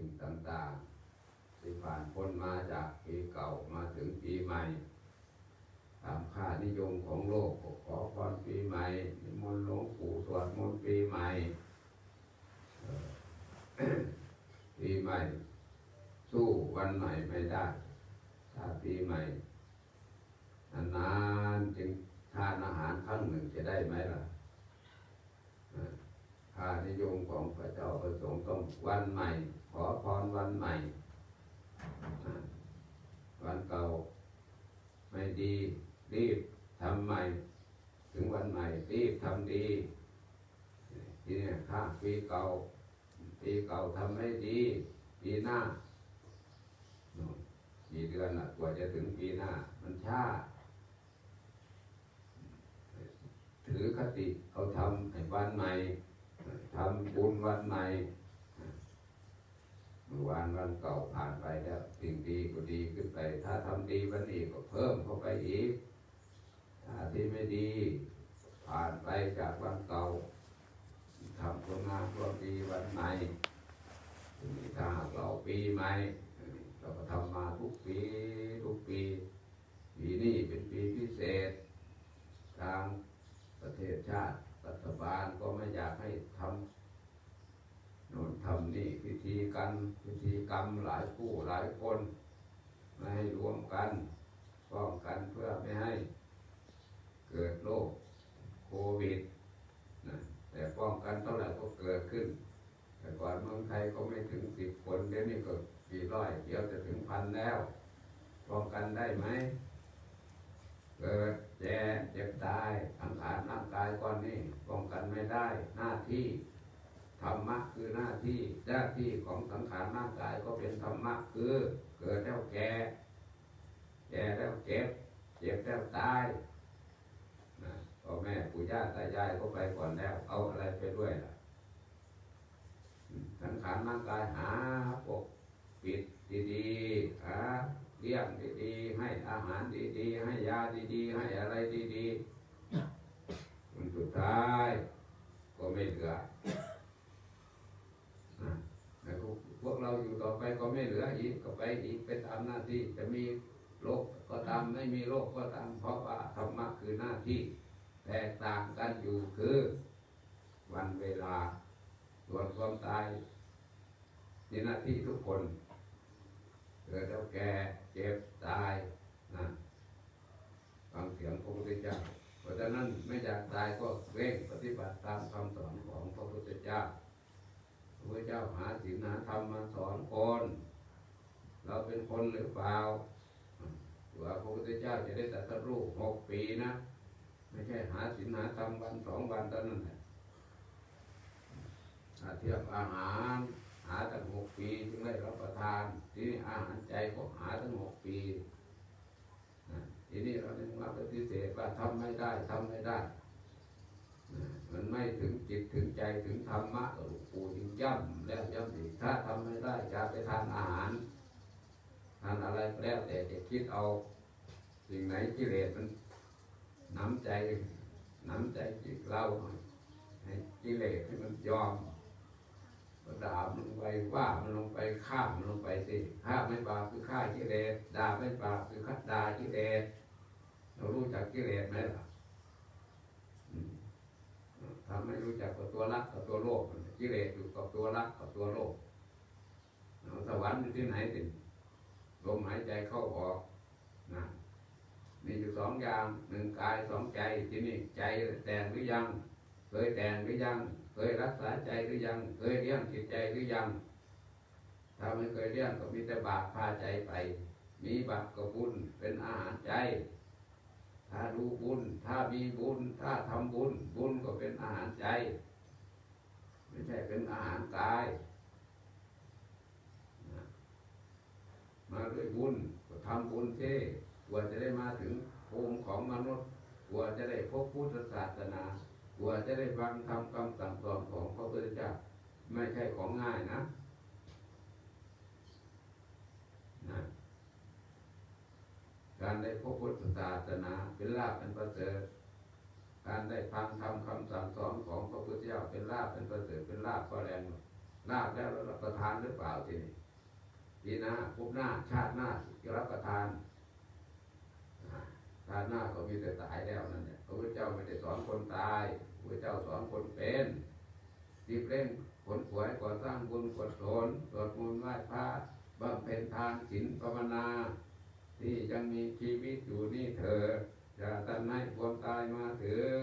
สิ่งต่างๆที่ผ่านพ้นมาจากปีเก่ามาถึงปีใหม่ตามค่านิยมของโลกขอพรปีใหม่นิมนต์หลวงปู่สวดมนต์ปีใหม่ปีใหม่ สู้วันใหม่ไม่ได้ถ้าปีใหม่นานๆจึงทานอาหารครั้งหนึ่งจะได้ไหมล่ะานิยมของพระเจ้าประสงค์ต้องวันใหม่ ขอพรวันใหม่ วันเก่าไม่ดีรีบทำใหม่ ถึงวันใหม่รีบทำดีทีนี้ข้าปีเก่าปีเก่าทำไม่ดีปีหน้าโน่นกี่เดือนกว่าจะถึงปีหน้า มันช้าถือคติเอาทำให้วันใหม่ ทำบุญวันใหม่เมื่อวานวันเก่าผ่านไปแล้ว สิ่งดีก็ดีขึ้นไป ถ้าทำดีวันนี้ก็เพิ่มเข้าไปอีก ถ้าที่ไม่ดี ผ่านไปจากวันเก่าทำควงามควดีวันใหม่ทีนี้ถ้าหากเราปีใหม่เราก็ทำมาทุกปีทุกปีปีนี้เป็นปีพิเศษ ทางประเทศชาติ รัฐบาลก็ไม่อยากให้ทำโน่นทำนี่พิธีกันพิธีกรรมหลายผู้หลายคนไม่ให้รวมกันป้องกันเพื่อไม่ให้เกิดโรคโควิดนะแต่ป้องกันเท่าไหร่ก็เกิดขึ้น แต่ก่อนเมืองไทยก็ไม่ถึงสิบคนเดี๋ยวนี้ก็กี่ร้อยเดี๋ยวจะถึงพันแล้ว ป้องกันได้ไหม เกิดแย่เจ็บตายสังขารร่างกายก้อนนี้ป้องกันไม่ได้หน้าที่ธรรมะคือหน้าที่หน้าที่ของสังขารร่างกายก็เป็นธรรมะคือเกิดแล้วแก่ แก่แล้วเจ็บ เจ็บแล้วตายพ่อแม่ปู่ย่าตายายก็ไปก่อนแล้ว เอาอะไรไปด้วยล่ะสังขารร่างกายหาปกปิดดีๆหา เลี้ยงดีๆ ให้อาหารดีๆ ให้ยาดีๆ ให้อะไรดีๆมันสุดท้าย ก็ไม่เหลือนะแต่พวกพวกเราอยู่ต่อไปก็ไม่เหลืออีกก็ไปอีกเป็นตามหน้าที่จะมีโรคก็ตามไม่มีโรคก็ตามเพราะว่าธรรมะคือหน้าที่ แตกต่างกันอยู่คือ วันเวลาส่วนความตายมีหน้าที่ทุกคน เกิดแล้วแก่เจ็บตายนะฟังเสียงพระพุทธเจ้า เพราะฉะนั้นไม่อยากตายก็เร่งปฏิบัติตามคำสอนของพระพุทธเจ้าพระพุทธเจ้าหาศีลหาธรรมมาสอนคน เราเป็นคนหรือเปล่าว่าพระพุทธเจ้าจะได้ตรัสรู้หกปีนะไม่ใช่หาศีลหาธรรมวันสองวันเท่านั้นแหละเทียบอาหาราตั้งหกปีจึงได้รับประทานทีนี้อาหารใจก็หาตั้งหกปีทีนี้เราจึงมาปฏิเสธว่าทำไม่ได้ทำไม่ได้ มันไม่ถึงจิตถึงใจถึงธรรมะหลวงปู่จึงย้ำแล้วย้ำอีกถ้าทำไม่ได้อย่าไปทานอาหารทานอะไรก็แล้วแต่จะคิดเอาสิ่งไหนกิเลสมันน้ำใจน้ำใจจิตเราให้กิเลสให้มันยอม ด่ามันลงไปว่ามันลงไปฆ่ามันลงไปสิฆ่าไม่บาปคือฆ่ากิเลสด่าไม่บาปคือฆ่าด่ากิเลสเรารู้จักกิเลสไหมล่ะทำให้รู้จักกับตัวรักกับตัวโลภกิเลสอยู่กับตัวรักกับตัวโลภสวรรค์อยู่ที่ไหนสิลมหายใจเข้าออกนะมีอยู่สองอย่างหนึ่งกายสองใจที่นี่ใจแต่งหรือยังเคยแต่งหรือยัง เคยรักษาใจหรือยัง เคยเลี้ยงจิตใจหรือยัง ถ้าไม่เคยเลี้ยงก็มีแต่บาปพาใจไป มีบาปกับบุญเป็นอาหารใจ ถ้ารู้บุญ ถ้ามีบุญ ถ้าทำบุญ บุญก็เป็นอาหารใจ ไม่ใช่เป็นอาหารกาย มาด้วยบุญก็ทำบุญเท่กว่าจะได้มาถึงภูมิของมนุษย์กว่าจะได้พบพุทธศาสนา กว่าจะได้ฟังคำคำสั่งสอนของพระพุทธเจ้าไม่ใช่ของง่ายนะนะการได้พบพุทธศาสนาเป็นลาภเป็นประเสริฐการได้ฟังคำคำสั่งสอนของพระพุทธเจ้าเป็นลาภเป็นประเสริฐเป็นลาภก็แรงลาบแล้วรับประทานหรือเปล่าทีนี้ปีหน้าพบหน้าชาติหน้าจะรับประทาน ชาติหน้าก็มีแต่ตายแล้วนั่นแหละพระพุทธเจ้าไม่ได้สอนคนตายพระเจ้าสอนคนเป็นรีบเร่งผลขวยก่อสร้างบุญกุศลสวดมนต์ไหว้พระบำเพ็ญทานศีลภาวนา ที่ยังมีชีวิตอยู่นี่เถิดอย่าตันให้ความตายมาถึง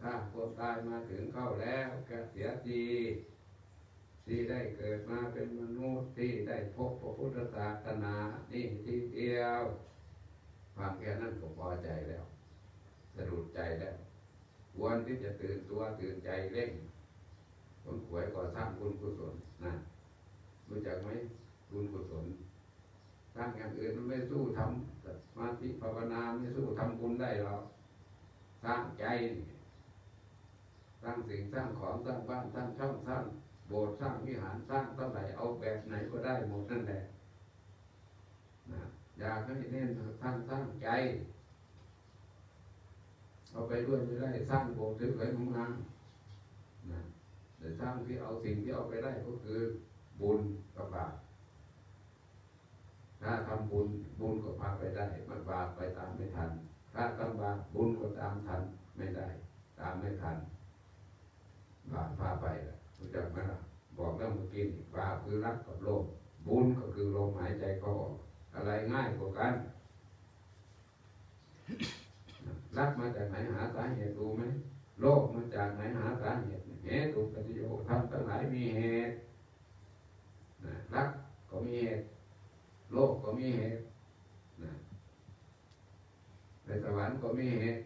ถ้าความตายมาถึงเข้าแล้วก็เสียทีที่ได้เกิดมาเป็นมนุษย์ที่ได้พบพระพุทธศาสนานี่ที่เดียว ฟังแค่นั้นก็พอใจแล้วสะดุดใจแล้วควรที่จะตื่นตัวตื่นใจเร่งคนขวยก่อสร้างบุญกุศลนะรู้จักไหมบุญกุศลสร้างอย่างอื่นมันไม่สู้ทำสมาธิภาวนาไม่สู้ทำบุญได้หรอกสร้างใจสร้างสิ่งสร้างของสร้างบ้านสร้างช่องสร้างโบสถ์สร้างวิหารสร้างเท่าไหร่เอาแบบไหนก็ได้หมดนั่นแหละนะ อยากให้เน้นท่านสร้างใจ เอาไปด้วยไม่ได้สร้างโบสถ์สวยๆงามๆนะแต่สร้างที่เอาสิ่งที่เอาไปได้ก็คือ บุญกับบาปถ้าทำบุญบุญก็พาไปได้มันบาปไปตามไม่ทัน ถ้าทำบาปบุญก็ตามทันไม่ได้ ตามไม่ทันบาปพาไปล่ะรู้จักไหมล่ะบอกแล้วเมื่อกี้บาปคือรักกับโลภบุญก็คือลมหายใจเข้าออก อะไรง่ายกว่ากัน รักมาจากไหนหาสาเหตุรู้ไหมโลภมาจากไหนหาสาเหตุเหตุอุปติโยทำทั้งหลายมีเหตุรักก็มีเหตุโลกก็มีเหตุในสวรรค์ก็มีเหตุ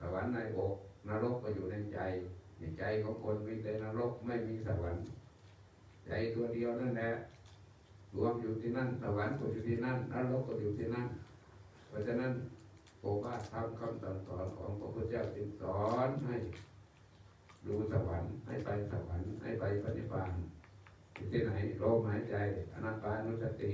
สวรรค์ในอกนรกก็อยู่ในใจในใจของคนมีแต่นรกไม่มีสวรรค์ใจตัวเดียวนั่นแหละ รวมอยู่ที่นั่นสวรรค์ก็อยู่ที่นั่นนรกก็อยู่ที่นั่น เพราะฉะนั้นโอวาทธรรมคำสั่งสอนของพระพุทธเจ้าจึงสอนให้ดูสวรรค์ให้ไปสวรรค์ให้ไปปฏิบัติอยู่ที่ไหนลมหายใจอนาปานุสติ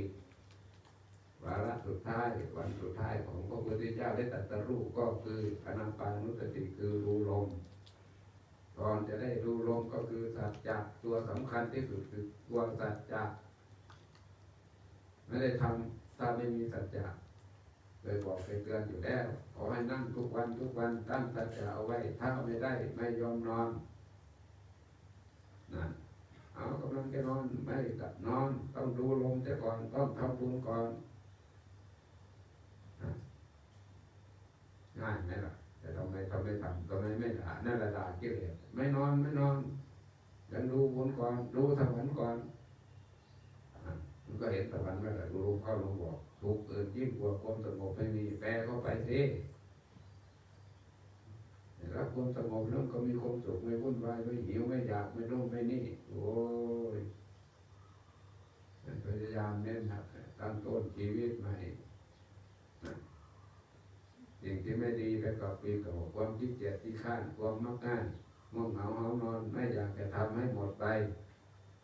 วาระสุดท้ายวันสุดท้ายของพระพุทธเจ้าได้ตรัสรู้ก็คืออนาปานุสติคือรู้ลมก่อนจะได้รู้ลมก็คือสัจจะตัวสำคัญที่สุดคือตัวสัจจะ ไม่ได้ทำถ้าไม่มีสัจจะเคยบอกเคยเตือนอยู่แล้วขอให้นั่งทุกวันทุกวันตั้งสัจจะเอาไว้ ถ้าไม่ได้ไม่ยอมนอนนะเอากำลังจะนอนไม่กลับนอน ต้องดูลมแต่ก่อนต้องทำบุญก่อนง่ายไหมล่ะ แต่ทำไมทำไม่ทำทำไมไม่ด่านั่นแหละด่ากิเลสไม่นอนไม่นอนยังดูบุญก่อน ดูสวรรค์ก่อน มันก็เห็นสวรรค์แล้วล่ะดูลมเข้าลมบอกทุกข์อื่นยิ่งกว่าความสงบไม่มีแปลเข้าไปสิรับความสงบแล้วก็มีความสุขไม่วุ่นวายไม่หิวไม่อยากไม่รุ่มไม่นี่ โอ้ยพยายามเน้นหนักตั้งต้นชีวิตใหม่สิ่งที่ไม่ดีไปกับปีเก่าความขี้เกียจที่ข้านความมักง่ายง่วงเหงาเหานอน ไม่อยากจะทำให้หมดไป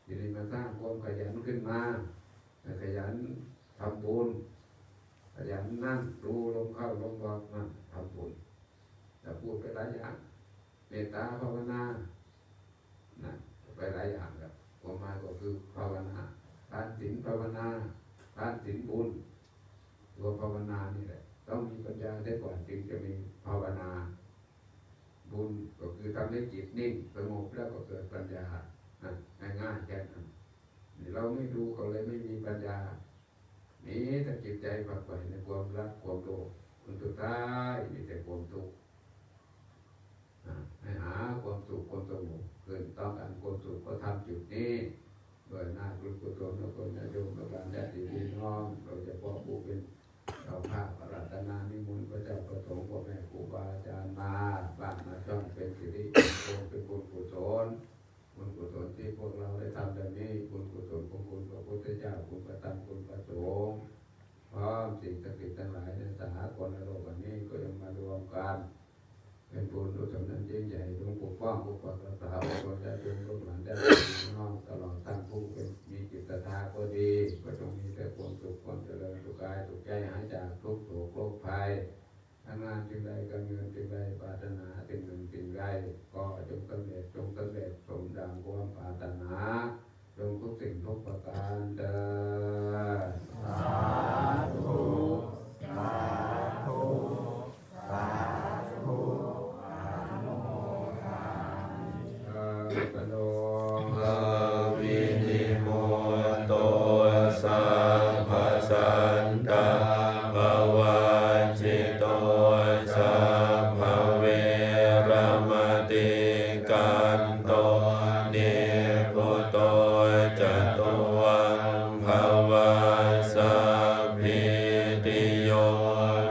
ทีนี้มาสร้างความขยันขึ้นมา ขยันทำบุญขยันนั่งดูลมเข้าลมออกมาทำบุญแต่พูดไปหลายอย่างเมตตาภาวนานะไปหลายอย่างครับความหมายก็คือภาวนาทานศีลภาวนาทานศีลบุญตัวภาวนานี่แหละ ต้องมีปัญญาได้ก่อนจึงจะมีภาวนา บุญก็คือทำให้จิตนิ่งสงบแล้วก็เกิดปัญญานะง่ายๆแค่นั้น เราไม่ดูก็เลยไม่มีปัญญามีแต่จิตใจฝักใฝ่ในความรักความโลภผลสุดท้ายมีแต่ความทุกข์ให้หาความสุขความสงบเกินต้องการความสุขก็ทำจุดนี้โดยหน้าบุญกุศลและคนญาติโยมและการญาติพี่น้องเราจะพาะผู้เป็นเจ้าภาพอารัตนานิมนต์พระเจ้าประสงค์พ่อแม่ครูบาอาจารย์มาบ้านมาช่องเป็นสิริมงเป็นบุญกุศล บุญกุศลที่พวกเราได้ทำแบบนี้บุญกุศลของคุณพระพุทธเจ้าคุณพระธรรมคุณพระสงฆ์พร้อมสิ่งศักดิ์สิทธิ์ทั้งหลายในสหกรณ์โลกวันนี้ก็ยังมารวมกันเป็นบุญอุสมนั้นยิ่งใหญ่จงปกป้องปกปักรักษาบุคคลได้เป็นลูกหลานได้นน้องตลอดทั้งผู้เป็นมีจิตศรัทธาก็ดี ก็จงมีแต่ความสุขความเจริญสุขกายสุขใจหายจากทุกข์โศกโรคภัย ทำงานสิ่งใดการเงินสิ่งใดปรารถนาสิ่งหนึ่งสิ่งใดก็จงสำเร็จจงสำเร็จสมดังความปรารถนาจงทุกสิ่งทุกประการเดินสาธุสาธุสาธุเออกระโด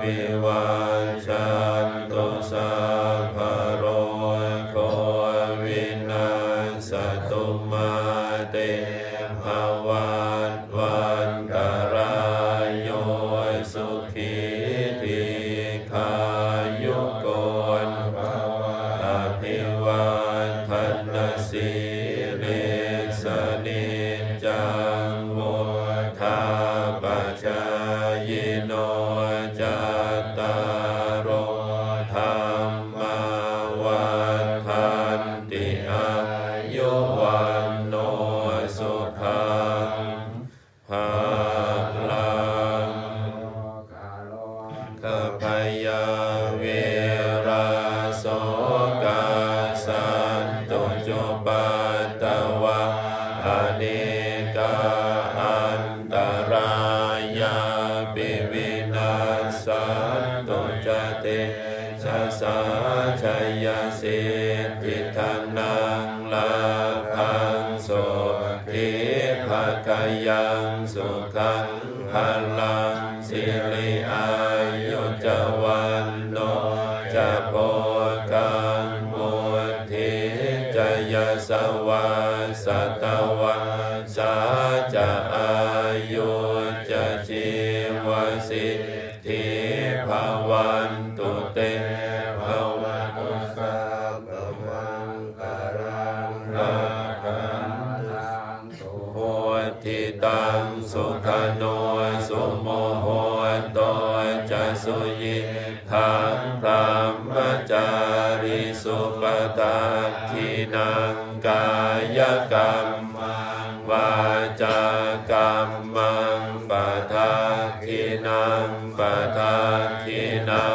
วิวัช ยังสุขังพลังสิริอา สุขโนสุโมโหโตจะสุยิทังพรหมจาริสุปตาทินังกายกรรมวาจากรรมังปะทาทินังปะทาทินัง